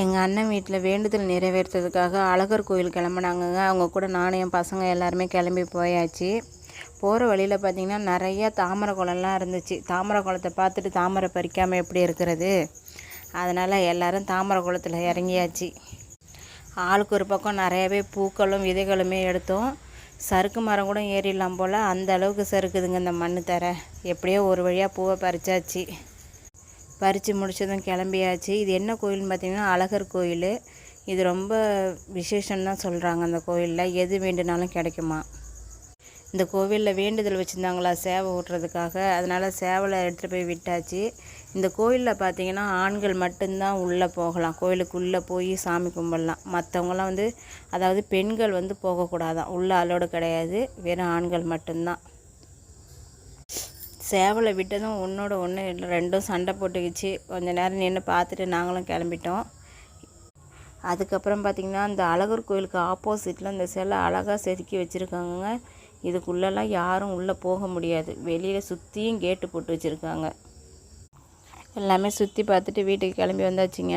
எங்கள் அண்ணன் வீட்டில் வேண்டுதல் நிறைவேற்றுறதுக்காக அழகர் கோயில் கிளம்புனாங்கங்க. அவங்க கூட நானும் என் பசங்க எல்லாருமே கிளம்பி போயாச்சு. போகிற வழியில் பார்த்திங்கன்னா நிறையா தாமரை குளம்லாம் இருந்துச்சு. தாமரை குளத்தை பார்த்துட்டு தாமரை பறிக்காமல் எப்படி இருக்கிறது? அதனால் எல்லோரும் தாமரை குளத்தில் இறங்கியாச்சு. ஆளுக்கு ஒரு பக்கம் நிறையவே பூக்களும் விதைகளுமே எடுத்தோம். சறுக்கு மரம் கூட ஏறிடலாம் போல். அந்த அளவுக்கு சறுக்குதுங்க இந்த மண் தர எப்படியோ ஒரு வழியாக பூவை பறிச்சாச்சு. பறித்து முடித்ததும் கிளம்பியாச்சு. இது என்ன கோயில்னு பார்த்திங்கன்னா அழகர் கோயில். இது ரொம்ப விசேஷம் தான் சொல்கிறாங்க அந்த கோயிலில். எது வேண்டுனாலும் கிடைக்குமா? இந்த கோவிலில் வேண்டுதல் வச்சுருந்தாங்களா? சேவை ஊட்டுறதுக்காக. அதனால் சேவலை எடுத்துகிட்டு போய் விட்டாச்சு. இந்த கோயிலில் பார்த்தீங்கன்னா ஆண்கள் மட்டும்தான் உள்ளே போகலாம். கோயிலுக்குள்ளே போய் சாமி கும்பிடலாம். மற்றவங்களாம் வந்து அதாவது பெண்கள் வந்து போகக்கூடாதான். உள்ளே அலோடு கிடையாது. வெறும் ஆண்கள் மட்டும்தான். சேவலை விட்டதும் ஒன்றோட ஒன்று ரெண்டும் சண்டை போட்டுக்கிச்சு. கொஞ்ச நேரம் நின்று பார்த்துட்டு நாங்களும் கிளம்பிட்டோம். அதுக்கப்புறம் பார்த்திங்கன்னா அந்த அழகர் கோயிலுக்கு ஆப்போசிட்டில் இந்த சிலை அழகாக செதுக்கி வச்சுருக்காங்க இதுக்குள்ளெல்லாம் யாரும் உள்ளே போக முடியாது. வெளியில் சுற்றியும் கேட்டு போட்டு வச்சுருக்காங்க. எல்லாமே சுற்றி பார்த்துட்டு வீட்டுக்கு கிளம்பி வந்தாச்சுங்க.